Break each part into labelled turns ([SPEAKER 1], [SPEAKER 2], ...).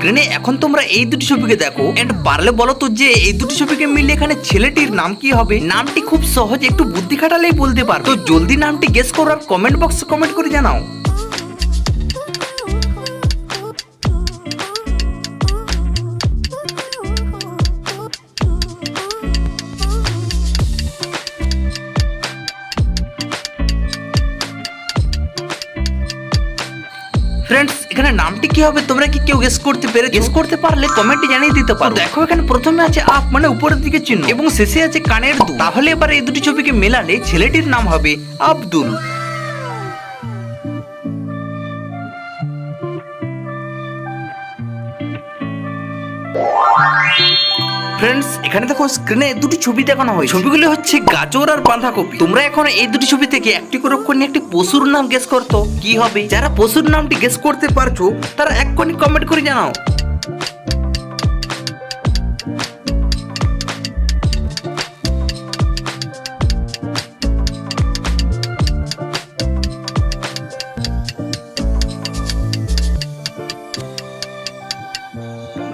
[SPEAKER 1] স্ক্রিনে এখন তোমরা এই দুটি ছবিকে দেখো। এন্ড পারলে বলো তো যে এই দুটি ছবিকে মিলে এখানে ছেলেটির নাম কি হবে? নামটি খুব সহজ, একটু বুদ্ধি খাটালেই বলতে পারো তো জলদি নামটি গেস করো আর কমেন্ট বক্সে কমেন্ট করে জানাও। ফ্রেন্ডস এখানে নামটি কি হবে? তোমরা কি কেউ গেস করতে পেরে গেস করতে পারলে কমেন্টে জানিয়ে দিতে পারো। দেখো এখানে প্রথমে আছে আপ মানে উপরের দিকে চিহ্ন এবং শেষে আছে কানের দু তাহলে এবার এই দুটি ছবিকে মেলালে ছেলেটির নাম হবে আব্দুল। ফ্রেন্ডস এখানে দেখো স্ক্রিনে দুটি ছবি দেখানো হয় ছবিগুলি হচ্ছে গাজর আর বাঁধাকপি। তোমরা এখন এই দুটি ছবি থেকে একটি করে অক্ষর একটি পশুর নাম গেস করতো। কি হবে? যারা পশুর নামটি গেস করতে পারছ, তারা এক কোনি কমেন্ট করে জানাও।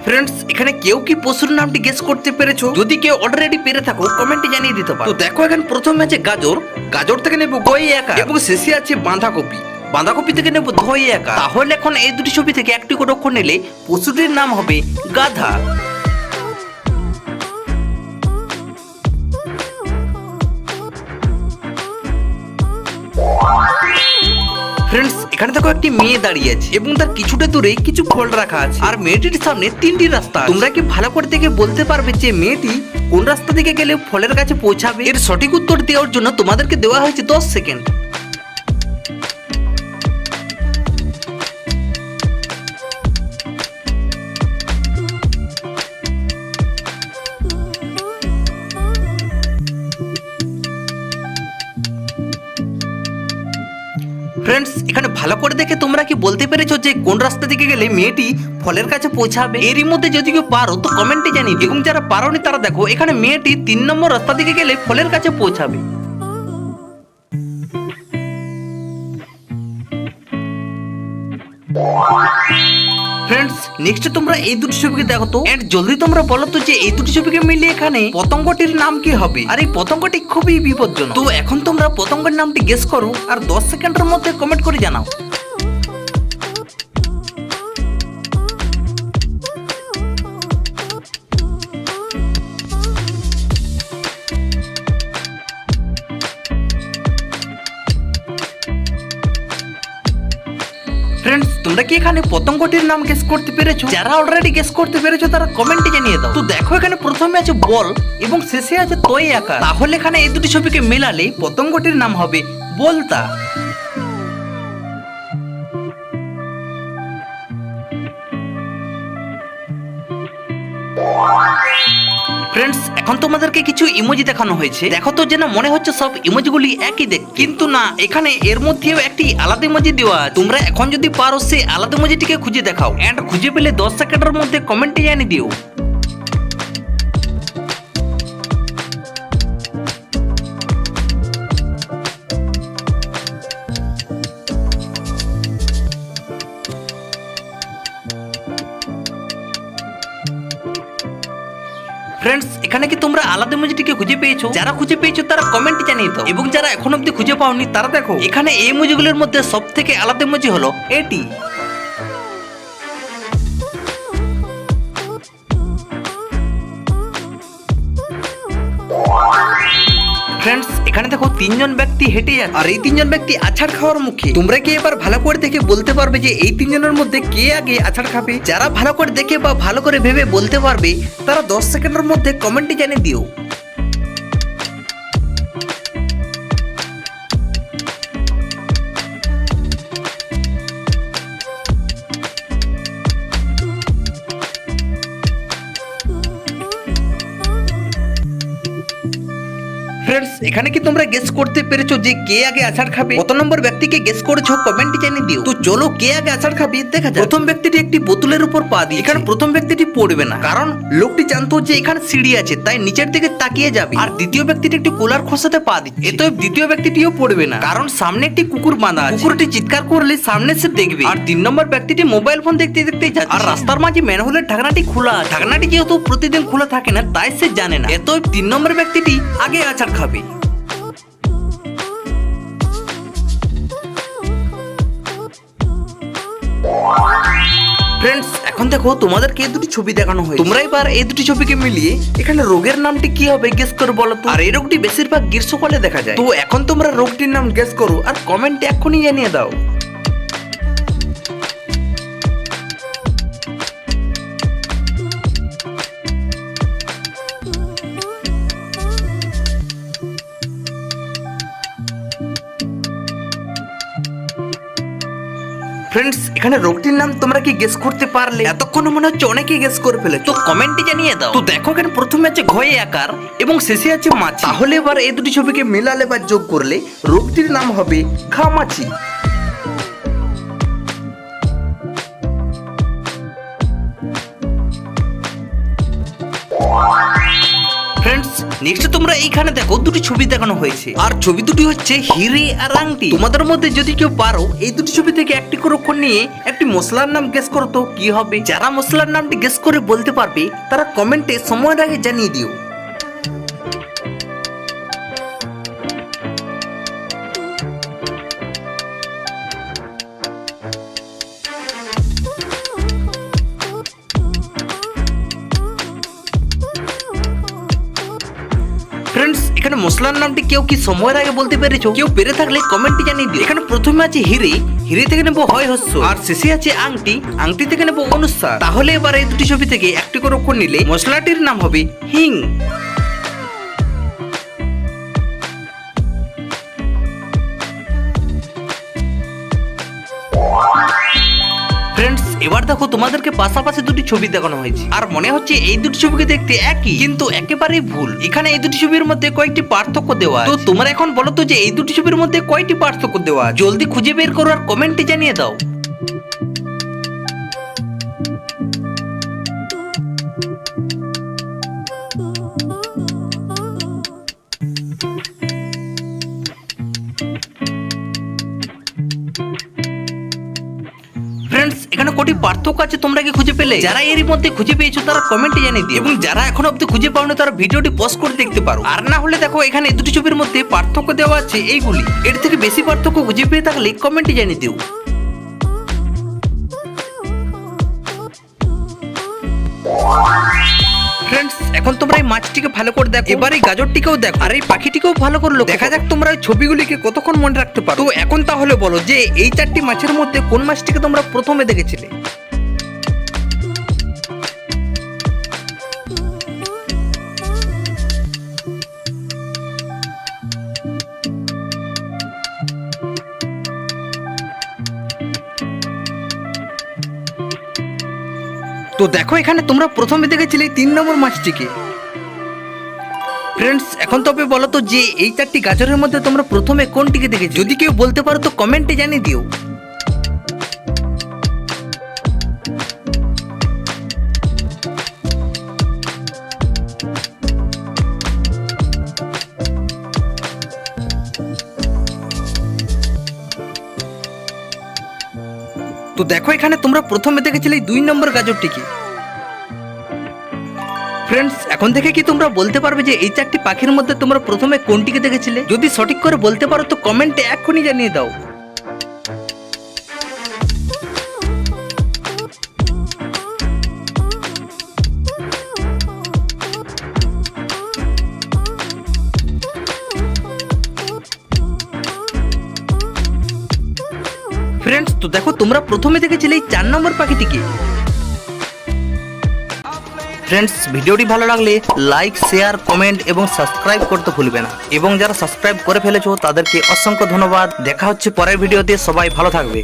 [SPEAKER 1] ফ্রেন্ডস এখানে কেউ কি পশুর নামটি গেস করতে পেরেছ? যদি কেউ অলরেডি পেরে থাকো কমেন্টে জানিয়ে দিতে পারো। তো দেখো এখন প্রথমে আছে গাজর। গাজর থেকে নেব গই একা। এবং শেষে আছে বাঁধাকপি। বাঁধাকপি থেকে নেব ধই একা। তাহলে এখন এই দুটি ছবি থেকে একটি করে অক্ষর নিলে পশুটির নাম হবে গাধা। ফ্রেন্ডস এখানে দেখো একটি মেয়ে দাঁড়িয়ে আছে এবং তার কিছুটা দূরে কিছু ফল রাখা আছে। আর মেয়েটির সামনে তিনটি রাস্তা তোমরা কি ভালো করে দেখে বলতে পারবে যে মেয়েটি কোন রাস্তা দিকে গেলে ফলের কাছে পৌঁছাবে? এর সঠিক উত্তর দেওয়ার জন্য তোমাদেরকে দেওয়া হয়েছে দশ সেকেন্ড। ফ্রেন্ডস এখানে ভালো করে দেখে তোমরা কি বলতে পেরেছ যে কোন রাস্তা দিকে গেলে মেয়েটি ফলের কাছে পৌঁছাবে? এরই মধ্যে যদি কেউ পারো, তো কমেন্টে জানি এবং যারা পারোনি, তারা দেখো, এখানে মেয়েটি তিন নম্বর রাস্তা দিকে গেলে ফলের কাছে পৌঁছাবে। নেক্সট তোমরা এই দুটি ছবিকে দেখো তো। এন্ড জলদি তোমরা বলো তো যে এই দুটি ছবিকে মিলিয়ে এখানে পতঙ্গটির নাম কি হবে? আর এই পতঙ্গটি খুবই বিপজ্জনক। তো এখন তোমরা পতঙ্গের নামটি গেস করো আর দশ সেকেন্ডের মধ্যে কমেন্ট করে জানাও। ফ্রেন্ডস তোমরা কি এখানে পতঙ্গটির নাম গেস করতে পেরেছ? যারা অলরেডি গেস করতে পেরেছ, তারা কমেন্টে জানিয়ে দাও। তো দেখো, এখানে প্রথমে আছে বল এবং শেষে আছে তৈ আকার। তাহলে এখানে এই দুটি ছবিকে মেলালে পতঙ্গটির নাম হবে বলতা। ফ্রেন্ডস এখন তোমাদেরকে কিছু ইমোজি দেখানো হয়েছে। দেখো তো যেন মনে হচ্ছে সব ইমোজিগুলি একই দেখ কিন্তু না, এখানে এর মধ্যেও একটি আলাদা ইমোজি দেওয়া তোমরা এখন যদি পারো সেই আলাদা ইমোজিটিকে খুঁজে দেখাও। এন্ড খুঁজে পেলে দশ সেকেন্ডের মধ্যে কমেন্টে জানিয়ে দিও। ফ্রেন্ডস এখানে কি তোমরা আলাদা মুজিটিকে খুঁজে পেয়েছ? যারা খুঁজে পেয়েছ, তারা কমেন্ট জানিয়ে দাও। এবং যারা এখন অবধি খুঁজে পাওনি, তারা দেখো, এখানে এই ইমোজিগুলোর মধ্যে সবথেকে আলাদা মুজি হলো এটি ফ্রেন্ডস এখানে দেখো তিনজন ব্যক্তি হেঁটে যাচ্ছে। আর এই তিনজন ব্যক্তি আছাড় খাওয়ার মুখে। তোমরা কি এবার ভালো করে দেখে বলতে পারবে যে এই তিনজনের মধ্যে কে আগে আছাড় খাবে? যারা ভালো করে দেখে বা ভালো করে ভেবে বলতে পারবে, তারা দশ সেকেন্ডের মধ্যে কমেন্টে জানিয়ে দিও। এখানে কি তোমরা গেস করতে পেরেছ যে কে আগে আছাড় খাবে? কত নম্বর ব্যক্তিকে গেস করেছ? কমেন্টে জানিয়ে দিও। তো চলো, কে আগে আছাড় খাবে দেখা যাক। প্রথম ব্যক্তিটি একটি বোতলের উপর পা দিয়ে এখানে প্রথম ব্যক্তিটি পড়বে না। কারণ লোকটি জানতো যে এখানে সিঁড়ি আছে, তাই নিচের দিকে তাকিয়ে যাবে। আর দ্বিতীয় ব্যক্তিটি একটি কোলার খোসাতে পা দিচ্ছে। এতো দ্বিতীয় ব্যক্তিটিও পড়বে না। কারণ সামনে একটি কুকুর বাঁধা আছে। কুকুরটি চিৎকার করলে সামনে সে দেখবে। আর তিন নম্বর ব্যক্তিটি মোবাইল ফোন দেখতে দেখতে যাচ্ছে। আর রাস্তার মাঝে ম্যানহোলের ঢাকনাটি খোলা আছে। ঢাকনাটি যেহেতু প্রতিদিন খোলা থাকে না, তাই সে জানে না। এত তিন নম্বর ব্যক্তিটি আগে আচার খাবে। ফ্রেন্ডস এখন দেখো তোমাদেরকে এই দুটি ছবি দেখানো হয় তোমরা এবার এই দুটি ছবিকে মিলিয়ে এখানে রোগের নামটি কি হবে গেস করে বলো তো? আর এই রোগটি বেশিরভাগ গ্রীষ্মকালে দেখা যায়। তো এখন তোমরা রোগটির নাম গেস করো আর কমেন্টে এখনই জানিয়ে দাও। ফ্রেন্ডস এখানে রোগটির নাম তোমরা কি গেস করতে পারলে? এতক্ষণ মনে হচ্ছে অনেকেই গেস করে ফেলে তো কমেন্টে জানিয়ে দাও। তো দেখো এখানে প্রথমে আছে ঘয়ে আকার এবং শেষে আছে মাছি। তাহলে এবার এই দুটি ছবিকে মেলালে বা যোগ করলে রোগটির নাম হবে ঘামাছি নেক্সট তোমরা এইখানে দেখো, দুটি ছবি দেখানো হয়েছে। আর ছবি দুটি হচ্ছে হিরে আর আংটি। তোমাদের মধ্যে যদি কেউ পারো, এই দুটি ছবি থেকে একটি করে নিয়ে একটি মশলার নাম গেস করো তো, কি হবে? যারা মশলার নামটি গেস করে বলতে পারবে, তারা কমেন্টে সময়ের আগে জানিয়ে দিও। মশলার নামটি কেউ কি সময়ের আগে বলতে পেরেছ? কেউ পেরে থাকলে কমেন্টে জানিয়ে দিও। এখানে প্রথমে আছে হিরে। হিরে থেকে নেব হয় হস্য আর শেষে আছে আংটি। আংটি থেকে নেব অনুসার। তাহলে এবার এই দুটি ছবি থেকে একটি করে অক্ষর নিলে মশলাটির নাম হবে হিং। এবার দেখো তোমাদেরকে পাশাপাশি দুটি ছবি দেখানো হয়েছে। আর মনে হচ্ছে এই দুটি ছবিকে দেখতে একই, কিন্তু একেবারেই ভুল। এখানে এই দুটি ছবির মধ্যে কয়েকটি পার্থক্য দেওয়া তো তোমরা এখন বলো তো যে এই দুটি ছবির মধ্যে কয়টি পার্থক্য দেওয়া জলদি খুঁজে বের করো আর কমেন্টে জানিয়ে দাও। এখানে কোটি পার্থক্য আছে তোমরা কি খুঁজে পেলে? যারা এর মধ্যে খুঁজে পেয়েছ তারা কমেন্টে জানিয়ে দিও। এবং যারা এখন অব্দি খুঁজে পাওনি, তারা ভিডিওটি পজ করে দেখতে পারো। আর না হলে দেখো, এখানে দুটি ছবির মধ্যে পার্থক্য দেওয়া আছে এইগুলি। এর থেকে বেশি পার্থক্য খুঁজে পেয়ে থাকলে কমেন্টে জানিয়ে দিও। এখন তোমরা এই মাছটিকে ভালো করে দেখো। এবার এই গাজরটিকেও দেখো। আর এই পাখিটিকেও ভালো করে দেখা যাক তোমরা এই ছবিগুলিকে কতক্ষণ মনে রাখতে পারো। তো এখন তাহলে বলো যে এই চারটি মাছের মধ্যে কোন মাছটিকে তোমরা প্রথমে দেখেছিলে? তো দেখো এখানে তোমরা প্রথমে দেখেছিলে তিন নম্বর মাছটিকে। ফ্রেন্ডস এখন তবে বলো তো যে এই চারটি গাজরের মধ্যে তোমরা প্রথমে কোনটিকে দেখেছ যদি কেউ বলতে পারো তো কমেন্টে জানিয়ে দিও। দেখো এখানে তোমরা প্রথমে দেখেছিলে দুই নম্বর গাজরটিকে ফ্রেন্ডস এখন থেকে কি তোমরা বলতে পারবে যে এই চারটি পাখির মধ্যে তোমরা প্রথমে কোনটিকে দেখেছিলে? যদি সঠিক করে বলতে পারো তো কমেন্টে এক্ষুনি জানিয়ে দাও। ফ্রেন্ডস তো দেখো, তোমরা প্রথমে দেখেছিলে এই চার নম্বর পাখিটিকে ফ্রেন্ডস ভিডিওটি ভালো লাগলে লাইক শেয়ার কমেন্ট এবং সাবস্ক্রাইব করতে ভুলবে না। এবং যারা সাবস্ক্রাইব করে ফেলেছো, তাদেরকে অসংখ্য ধন্যবাদ। দেখা হচ্ছে পরের ভিডিওতে। সবাই ভালো থাকবে।